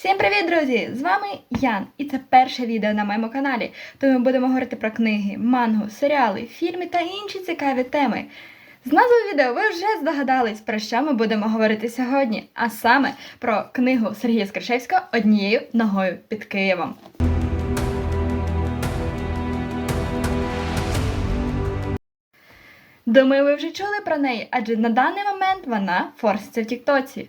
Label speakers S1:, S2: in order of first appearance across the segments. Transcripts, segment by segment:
S1: Всім привіт, друзі! З вами Ян, і це перше відео на моєму каналі, тому ми будемо говорити про книги, мангу, серіали, фільми та інші цікаві теми. З назви відео ви вже здогадались, про що ми будемо говорити сьогодні, а саме про книгу Сергія Скришевського однією ногою під Києвом. Думаю, ви вже чули про неї, адже на даний момент вона форситься в Тіктоці.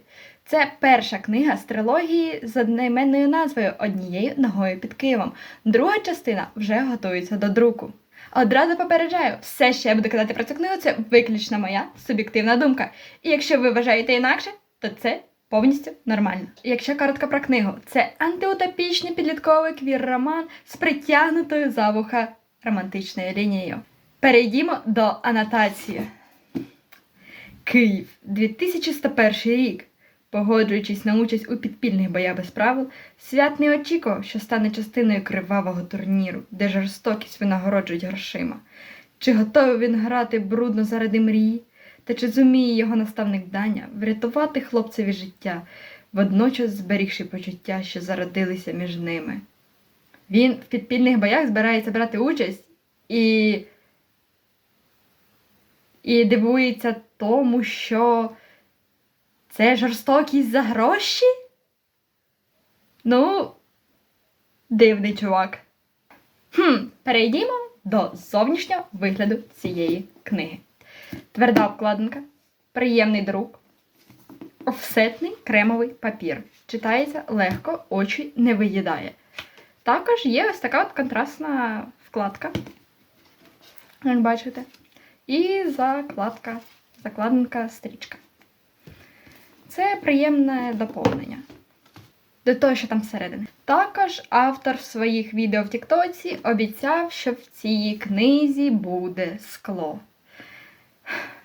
S1: Це перша книга з трилогії з одноіменною назвою Однією ногою під Києвом. Друга частина вже готується до друку. Одразу попереджаю, все, що я буду казати про цю книгу, це виключно моя суб'єктивна думка. І якщо ви вважаєте інакше, то це повністю нормально. Якщо коротко про книгу, це антиутопічний підлітковий квір-роман з притягнутою за вуха романтичною лінією. Перейдімо до анотації. Київ, 2101 рік. Погоджуючись на участь у підпільних боях без правил, свят не очікував, що стане частиною кривавого турніру, де жорстокість винагороджують грошима. Чи готовий він грати брудно заради мрії, та чи зуміє його наставник Даня врятувати хлопцеві життя, водночас зберігши почуття, що зародилися між ними. Він в підпільних боях збирається брати участь і, і дивується тому, що. Це жорстокість за гроші? Ну, дивний чувак. Хм, перейдімо до зовнішнього вигляду цієї книги. Тверда обкладинка, приємний друк, офсетний кремовий папір. Читається легко, очі не виїдає. Також є ось така от контрастна вкладка. Бачите. І закладка, закладинка стрічка. Це приємне доповнення до того, що там всередині. Також автор в своїх відео в Тіктоці обіцяв, що в цій книзі буде скло.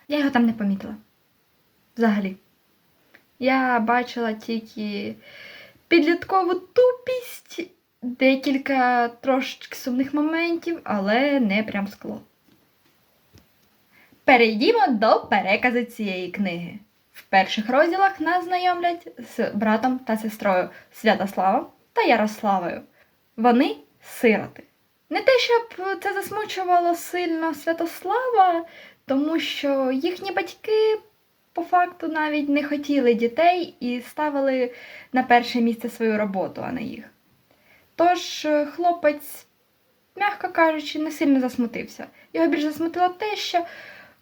S1: Я його там не помітила. Взагалі. Я бачила тільки підліткову тупість, декілька трошечки сумних моментів, але не прям скло. Перейдімо до переказу цієї книги. В перших розділах нас знайомлять з братом та сестрою Святославом та Ярославою. Вони сироти. Не те, щоб це засмучувало сильно Святослава, тому що їхні батьки по факту навіть не хотіли дітей і ставили на перше місце свою роботу, а не їх. Тож хлопець, м'яко кажучи, не сильно засмутився. Його більше засмутило те, що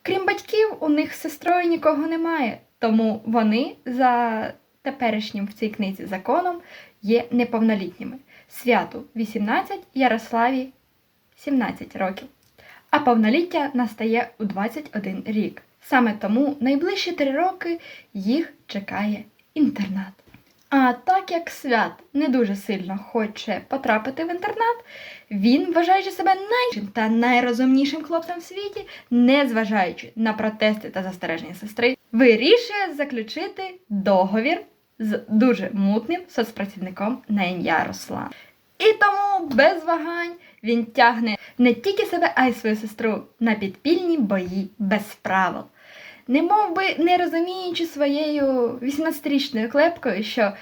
S1: крім батьків, у них з сестрою нікого немає. Тому вони за теперішнім в цій книзі законом є неповнолітніми. Святу 18, Ярославі 17 років. А повноліття настає у 21 рік. Саме тому найближчі три роки їх чекає інтернат. А так як свят не дуже сильно хоче потрапити в інтернат, він, вважаючи себе найчим та найрозумнішим хлопцем в світі, незважаючи на протести та застереження сестри, вирішує заключити договір з дуже мутним соцпрацівником на ім'я Руслан. І тому без вагань він тягне не тільки себе, а й свою сестру на підпільні бої без правил. Не мов би не розуміючи своєю 18-річною клепкою, що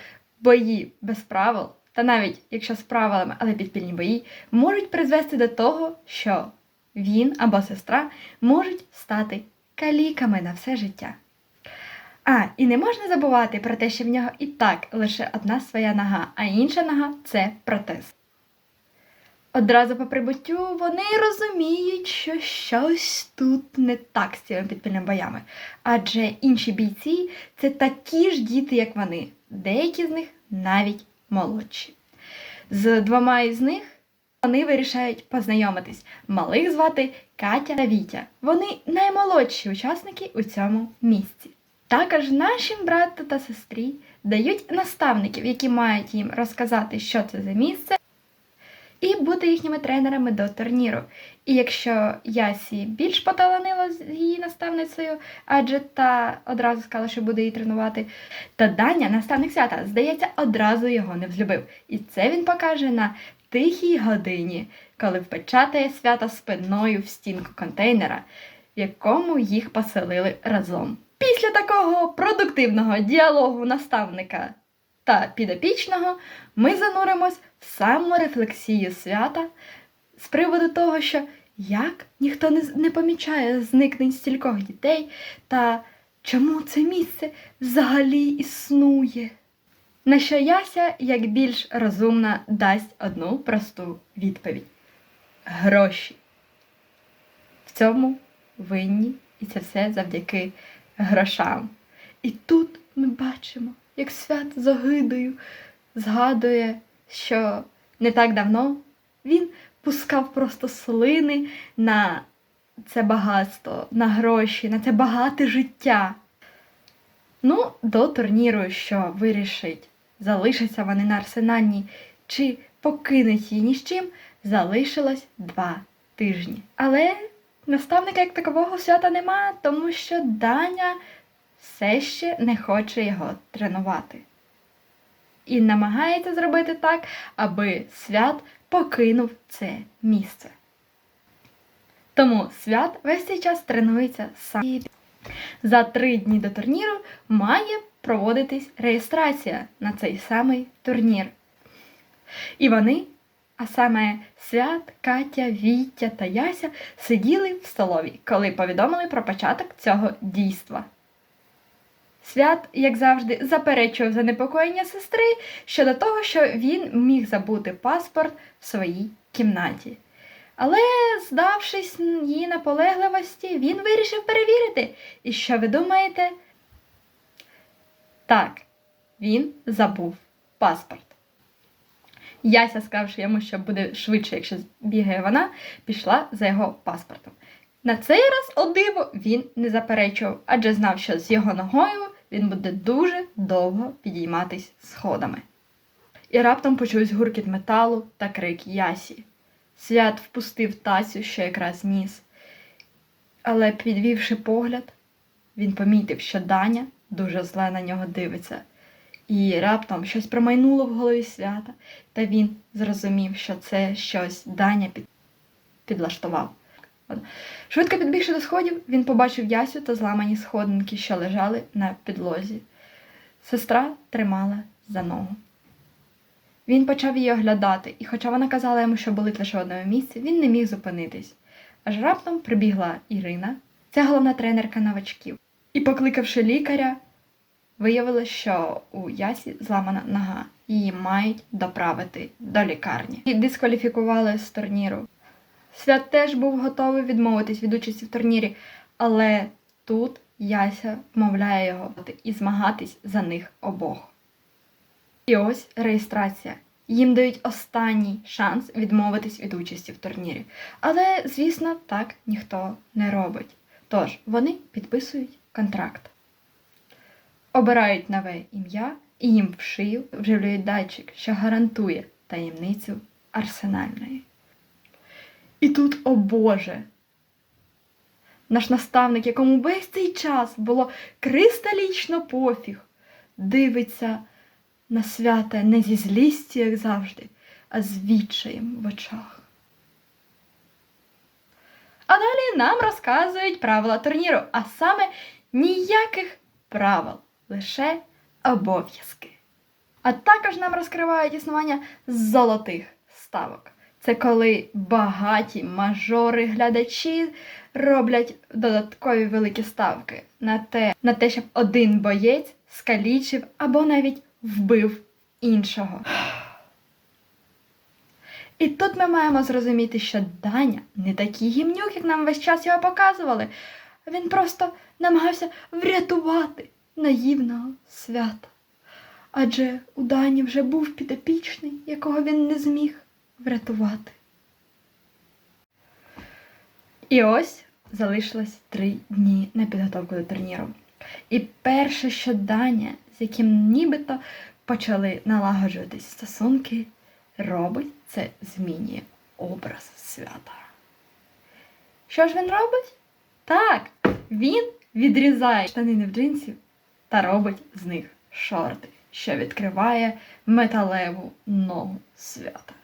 S1: бої без правил, та навіть якщо з правилами, але підпільні бої, можуть призвести до того, що він або сестра можуть стати каліками на все життя. А, і не можна забувати про те, що в нього і так лише одна своя нога, а інша нога це протез. Одразу по прибуттю вони розуміють, що щось тут не так з цими підпільними боями. Адже інші бійці це такі ж діти, як вони, деякі з них навіть молодші. З двома із них вони вирішають познайомитись. Малих звати Катя та Вітя. Вони наймолодші учасники у цьому місці. Також нашим брату та сестрі дають наставників, які мають їм розказати, що це за місце, і бути їхніми тренерами до турніру. І якщо Ясі більш поталанила з її наставницею, адже та одразу сказала, що буде її тренувати, то Даня, наставник свята, здається, одразу його не взлюбив. І це він покаже на тихій годині, коли впечатає свята спиною в стінку контейнера, в якому їх поселили разом. Після такого продуктивного діалогу наставника та підопічного, ми зануримось в саморефлексію свята з приводу того, що як ніхто не, не помічає зникнень стількох дітей та чому це місце взагалі існує. На що Яся, як більш розумна, дасть одну просту відповідь: гроші. В цьому винні, і це все завдяки грошам. І тут ми бачимо, як свят з огидою згадує, що не так давно він пускав просто слини на це багатство, на гроші, на це багате життя. Ну, до турніру, що вирішить, залишаться вони на арсенальній чи покинуть її ні з чим, залишилось два тижні. Але наставника як такового свята нема, тому що Даня все ще не хоче його тренувати. І намагається зробити так, аби свят покинув це місце. Тому свят весь цей час тренується сам. За три дні до турніру має проводитись реєстрація на цей самий турнір. І вони, а саме Свят, Катя, Вітя та Яся, сиділи в столовій, коли повідомили про початок цього дійства. Свят, як завжди, заперечував занепокоєння сестри щодо того, що він міг забути паспорт в своїй кімнаті. Але, здавшись її наполегливості, він вирішив перевірити. І що ви думаєте? Так, він забув паспорт. Яся, сказавши йому, що буде швидше, якщо бігає вона, пішла за його паспортом. На цей раз, о диво, він не заперечував, адже знав, що з його ногою він буде дуже довго підійматись сходами. І раптом почувся гуркіт металу та крик Ясі. Свят впустив Тасю, що якраз ніс. Але, підвівши погляд, він помітив, що Даня дуже зле на нього дивиться. І раптом щось промайнуло в голові свята, та він зрозумів, що це щось Даня під... підлаштував. Швидко підбігши до сходів, він побачив Ясю та зламані сходинки, що лежали на підлозі. Сестра тримала за ногу. Він почав її оглядати, і хоча вона казала йому, що болить лише в одному місці, він не міг зупинитись. Аж раптом прибігла Ірина, це головна тренерка новачків. І, покликавши лікаря, виявилось, що у Ясі зламана нога. Її мають доправити до лікарні. І дискваліфікували з турніру. Свят теж був готовий відмовитись від участі в турнірі, але тут Яся вмовляє його і змагатись за них обох. І ось реєстрація. Їм дають останній шанс відмовитись від участі в турнірі. Але, звісно, так ніхто не робить. Тож вони підписують контракт, обирають нове ім'я і їм в шию вживлюють датчик, що гарантує таємницю арсенальної. І тут, о Боже! Наш наставник, якому весь цей час було кристалічно пофіг, дивиться на свята не зі злістю, як завжди, а з відчаєм в очах. А далі нам розказують правила турніру, а саме ніяких правил, лише обов'язки. А також нам розкривають існування золотих ставок. Це коли багаті мажори глядачі роблять додаткові великі ставки на те, на те, щоб один боєць скалічив або навіть вбив іншого. І тут ми маємо зрозуміти, що Даня не такий гімнюк, як нам весь час його показували. Він просто намагався врятувати наївного свята. Адже у Дані вже був підопічний, якого він не зміг врятувати. І ось залишилось три дні на підготовку до турніру. І перше, що Даня, з яким нібито почали налагоджуватись стосунки, робить, це змінює образ свята. Що ж він робить? Так, він відрізає штанини в джинсів та робить з них шорти, що відкриває металеву ногу свята.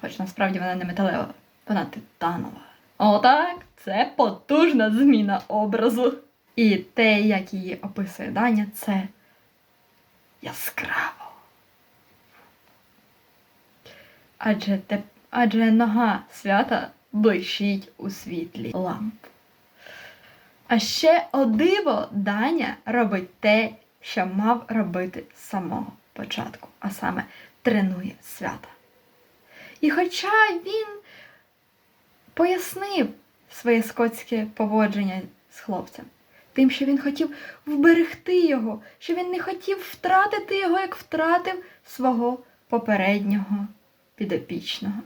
S1: Хоч насправді вона не металева, вона титанова. Отак, це потужна зміна образу. І те, як її описує Даня, це яскраво. Адже те, адже нога свята блищить у світлі ламп. А ще о диво Даня робить те, що мав робити з самого початку, а саме тренує свята. І хоча він пояснив своє скотське поводження з хлопцем, тим, що він хотів вберегти його, що він не хотів втратити його, як втратив свого попереднього підопічного.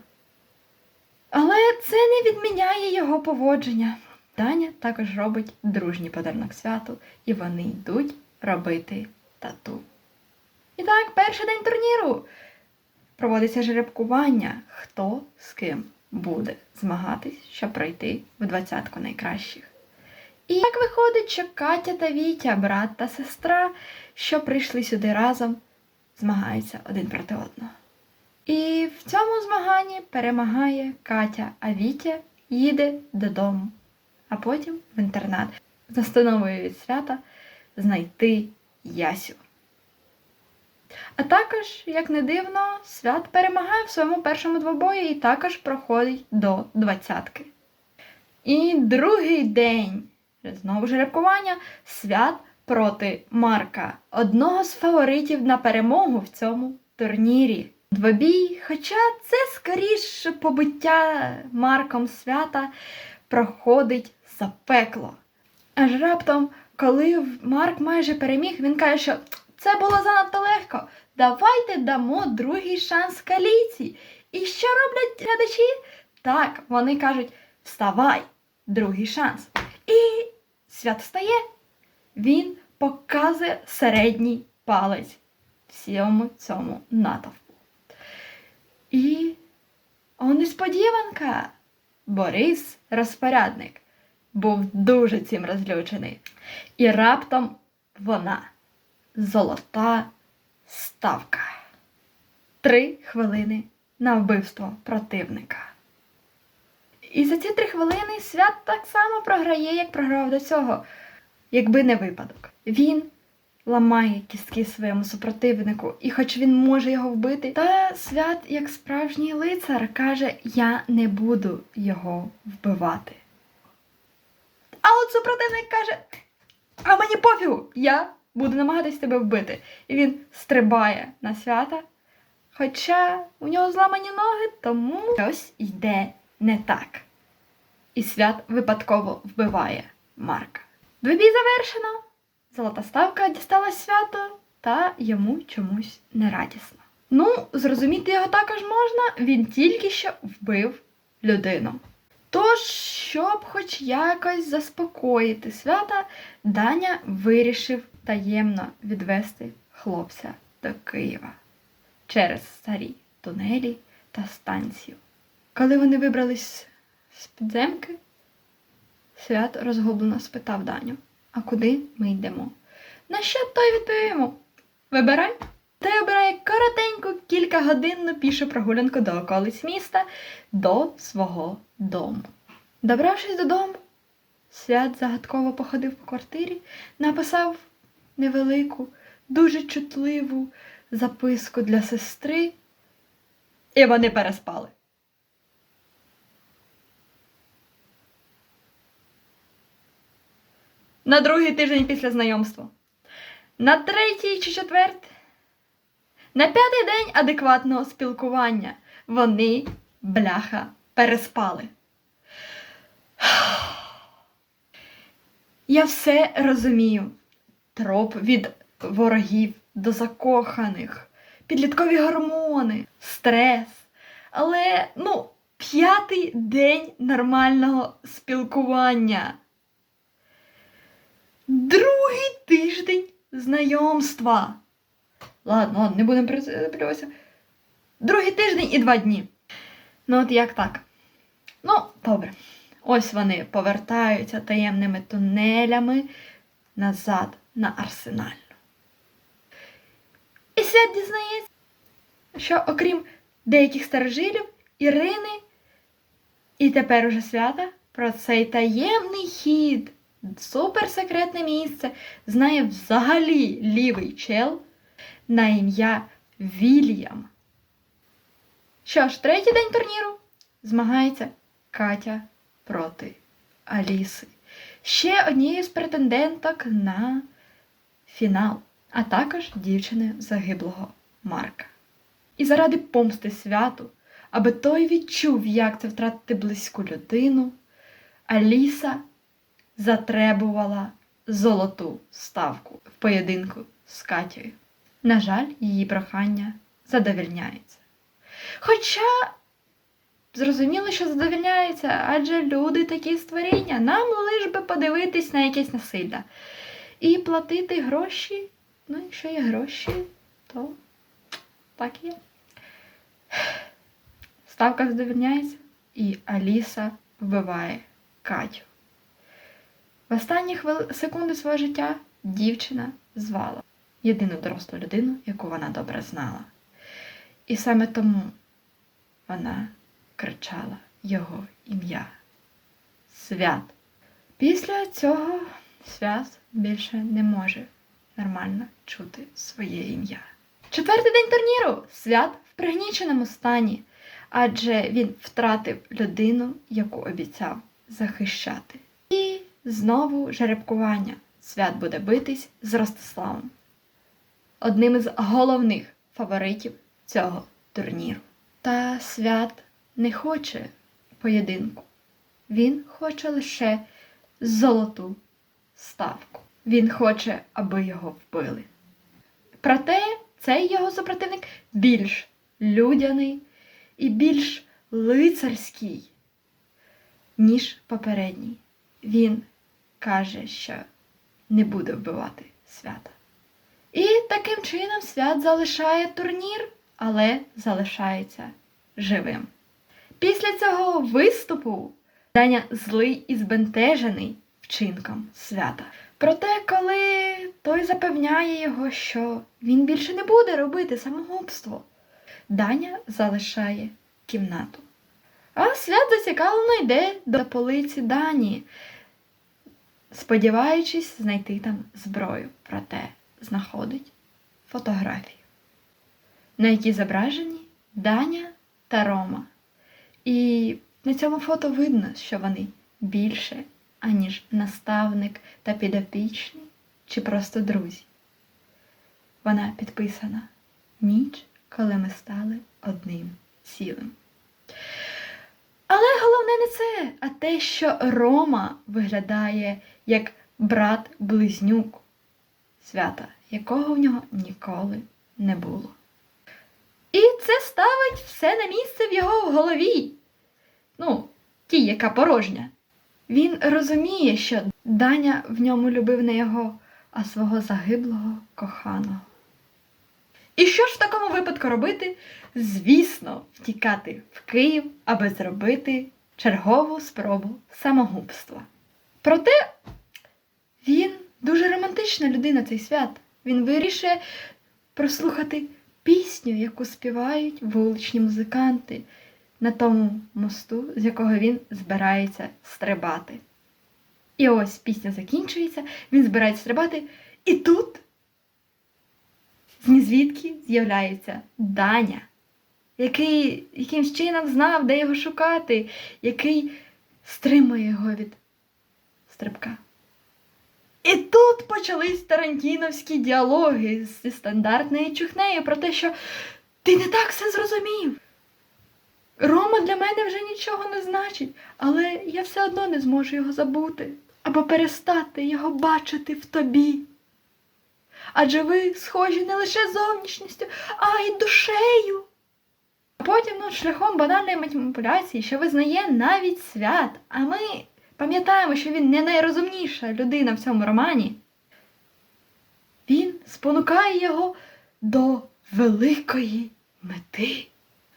S1: Але це не відміняє його поводження. Даня також робить дружній подарунок святу, і вони йдуть робити тату. І так, перший день турніру проводиться жеребкування, хто з ким буде змагатись, щоб пройти в двадцятку найкращих. І як виходить, що Катя та Вітя, брат та сестра, що прийшли сюди разом, змагаються один проти одного. І в цьому змаганні перемагає Катя, а Вітя їде додому, а потім в інтернат з настановою від свята знайти Ясю. А також, як не дивно, свят перемагає в своєму першому двобої і також проходить до двадцятки. І другий день знову жеребкування свят проти Марка, одного з фаворитів на перемогу в цьому турнірі. Двобій, хоча це скоріш побиття Марком свята проходить запекло. Аж раптом, коли Марк майже переміг, він каже, що це було занадто легко. Давайте дамо другий шанс каліці. І що роблять глядачі? Так, вони кажуть: вставай, другий шанс. І свят встає. Він показує середній палець всьому цьому натовпу. І о, несподіванка! Борис, розпорядник, був дуже цим розлючений. І раптом вона золота ставка. Три хвилини на вбивство противника. І за ці три хвилини свят так само програє, як програв до цього, якби не випадок. Він ламає кістки своєму супротивнику, і хоч він може його вбити, та свят, як справжній лицар, каже: Я не буду його вбивати. А от супротивник каже: А мені пофігу, я буду намагатись тебе вбити. І він стрибає на свята. Хоча у нього зламані ноги, тому щось йде не так. І свят випадково вбиває Марка. Двобій завершено. Золота ставка дістала свято, та йому чомусь нерадісно. Ну, зрозуміти його також можна, він тільки що вбив людину. Тож, щоб хоч якось заспокоїти свята, Даня вирішив таємно відвести хлопця до Києва через старі тунелі та станцію. Коли вони вибрались з підземки, свят розгублено спитав Даню, а куди ми йдемо? На що той відповімо? Вибирай. Той обирає коротеньку кількагодинну пішу прогулянку до околиць міста до свого дому. Добравшись додому, свят загадково походив по квартирі, написав невелику, дуже чутливу записку для сестри, і вони переспали. На другий тиждень після знайомства. На третій чи четвертий. На п'ятий день адекватного спілкування вони, бляха, переспали. Я все розумію. Троп від ворогів до закоханих, підліткові гормони, стрес. Але, ну, п'ятий день нормального спілкування. Другий тиждень знайомства. Ладно, ладно, не будемо приплюватися. Другий тиждень і два дні. Ну, от як так? Ну, добре. Ось вони повертаються таємними тунелями назад на арсенальну. І свят дізнається, що окрім деяких старожилів, Ірини і тепер уже свята про цей таємний хід, суперсекретне місце знає взагалі лівий чел на ім'я Вільям. Що ж, третій день турніру змагається Катя проти Аліси. Ще однією з претенденток на фінал, а також дівчини загиблого Марка. І заради помсти святу, аби той відчув, як це втратити близьку людину, Аліса затребувала золоту ставку в поєдинку з Катєю. На жаль, її прохання задовільняється. Хоча зрозуміло, що задовільняється, адже люди такі створіння, нам лиш би подивитись на якесь насилля. І платити гроші, ну, якщо є гроші, то так є. Ставка задовільняється, і Аліса вбиває Катю. В останні хвили... секунди свого життя дівчина звала єдину дорослу людину, яку вона добре знала. І саме тому вона кричала його ім'я Свят. Після цього свят більше не може нормально чути своє ім'я. Четвертий день турніру свят в пригніченому стані, адже він втратив людину, яку обіцяв захищати. І знову жеребкування. Свят буде битись з Ростиславом, одним із головних фаворитів цього турніру. Та свят не хоче поєдинку. Він хоче лише золоту ставку. Він хоче, аби його вбили. Проте цей його супротивник більш людяний і більш лицарський, ніж попередній. Він каже, що не буде вбивати свята. І таким чином свят залишає турнір, але залишається живим. Після цього виступу Даня злий і збентежений вчинком свята. Проте, коли той запевняє його, що він більше не буде робити самогубство, Даня залишає кімнату. А свят зацікавлено йде до полиці Дані, сподіваючись знайти там зброю, проте знаходить фотографію, на якій зображені Даня та Рома. І на цьому фото видно, що вони більше, аніж наставник та підопічний, чи просто друзі. Вона підписана ніч, коли ми стали одним цілим. Але головне не це, а те, що Рома виглядає як брат-близнюк свята, якого в нього ніколи не було. І це ставить все на місце в його голові. Ну, ті, яка порожня. Він розуміє, що Даня в ньому любив не його, а свого загиблого коханого. І що ж в такому випадку робити? Звісно, втікати в Київ, аби зробити чергову спробу самогубства. Проте він дуже романтична людина, цей свят. Він вирішує прослухати пісню, яку співають вуличні музиканти на тому мосту, з якого він збирається стрибати. І ось пісня закінчується, він збирається стрибати, і тут з з'являється Даня, який якимсь чином знав, де його шукати, який стримує його від стрибка. І тут почались тарантіновські діалоги зі стандартною чухнею про те, що ти не так все зрозумів. Рома для мене вже нічого не значить, але я все одно не зможу його забути або перестати його бачити в тобі. Адже ви схожі не лише зовнішністю, а й душею. А потім, ну, шляхом банальної маніпуляції, що визнає навіть свят, а ми пам'ятаємо, що він не найрозумніша людина в цьому романі. Він спонукає його до великої мети,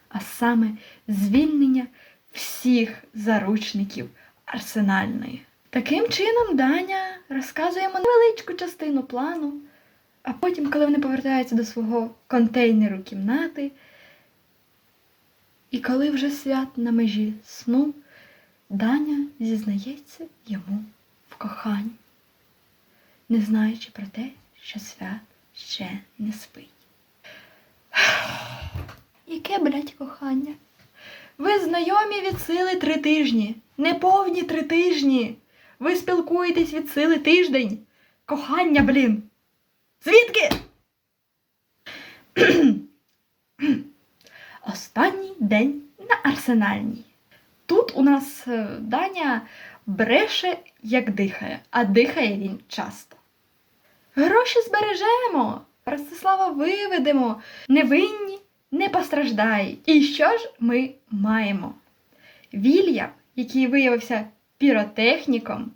S1: а саме звільнення всіх заручників арсенальної. Таким чином, Даня розказує невеличку частину плану, а потім, коли вони повертаються до свого контейнеру кімнати, і коли вже свят на межі сну, Даня зізнається йому в коханні, не знаючи про те, що свят ще не спить. Яке, блядь, кохання? Ви знайомі від сили три тижні, неповні три тижні. Ви спілкуєтесь від сили тиждень. Кохання, блін. Звідки? Останній день на арсенальній. У нас е, Даня бреше, як дихає, а дихає він часто. Гроші збережемо, Ростислава виведемо, невинні не постраждають. І що ж ми маємо? Вільям, який виявився піротехніком,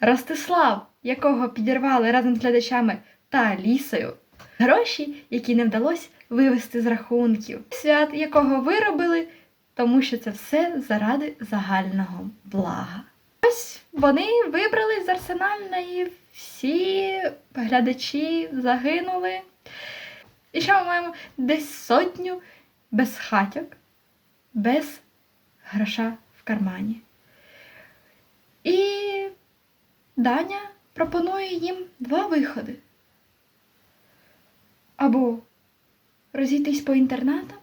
S1: Ростислав, якого підірвали разом з глядачами та Алісою, гроші, які не вдалося вивести з рахунків, свят, якого виробили, тому що це все заради загального блага. Ось вони вибрали з арсенальної, всі глядачі загинули. І що ми маємо? Десь сотню без хатьок, без гроша в кармані. І Даня пропонує їм два виходи. Або розійтись по інтернатам,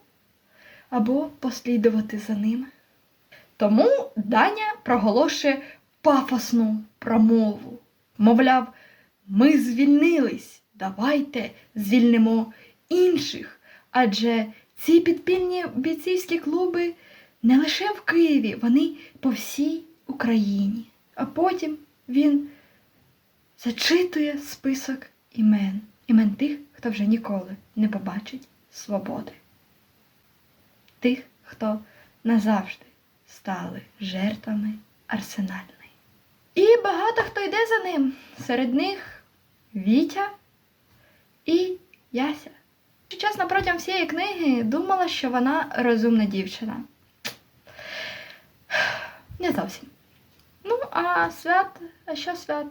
S1: або послідувати за ними. Тому Даня проголошує пафосну промову. Мовляв, ми звільнились, давайте звільнимо інших. Адже ці підпільні бійцівські клуби не лише в Києві, вони по всій Україні. А потім він зачитує список імен, імен тих, хто вже ніколи не побачить свободи. Тих, хто назавжди стали жертвами арсенальної. І багато хто йде за ним. Серед них Вітя і Яся. Чесно, протягом всієї книги думала, що вона розумна дівчина. Не зовсім. Ну, а свят, а що свят?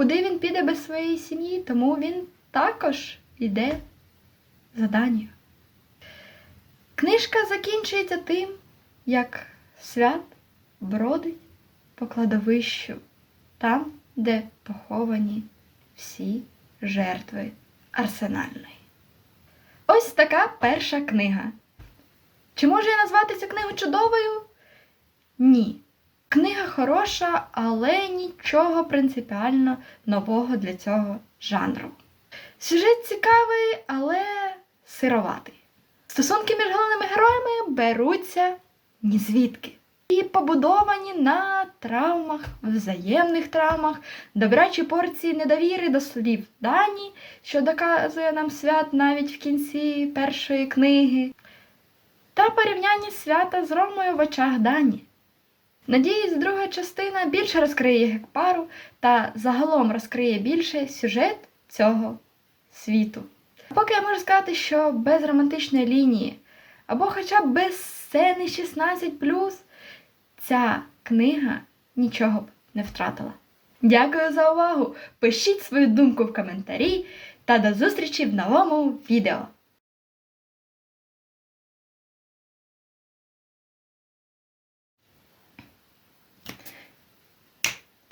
S1: Куди він піде без своєї сім'ї, тому він також йде за Данію. Книжка закінчується тим, як свят бродить по кладовищу, там, де поховані всі жертви арсенальної. Ось така перша книга. Чи можу я назвати цю книгу чудовою? Ні. Книга хороша, але нічого принципіально нового для цього жанру. Сюжет цікавий, але сироватий. Стосунки між головними героями беруться ні звідки. І побудовані на травмах, взаємних травмах, добрячі порції недовіри до слів Дані, що доказує нам свят навіть в кінці першої книги, та порівняння свята з Ромою в очах Дані. Надіюсь, друга частина більше розкриє їх пару та загалом розкриє більше сюжет цього світу. Поки я можу сказати, що без романтичної лінії, або хоча б без сцени 16 ця книга нічого б не втратила. Дякую за увагу! Пишіть свою думку в коментарі та до зустрічі в новому відео!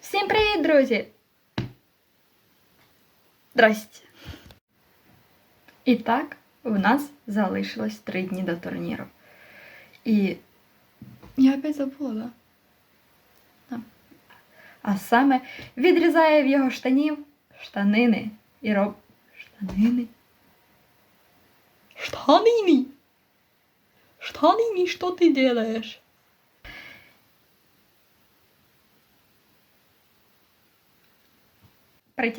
S1: Всім привіт, друзі! Здрасте! І так, в нас залишилось три дні до турніру. І я опять забула, да? А саме відрізає в його штанів штанини і роб штанини. Штанини! Штанини, что ты делаешь? Ах,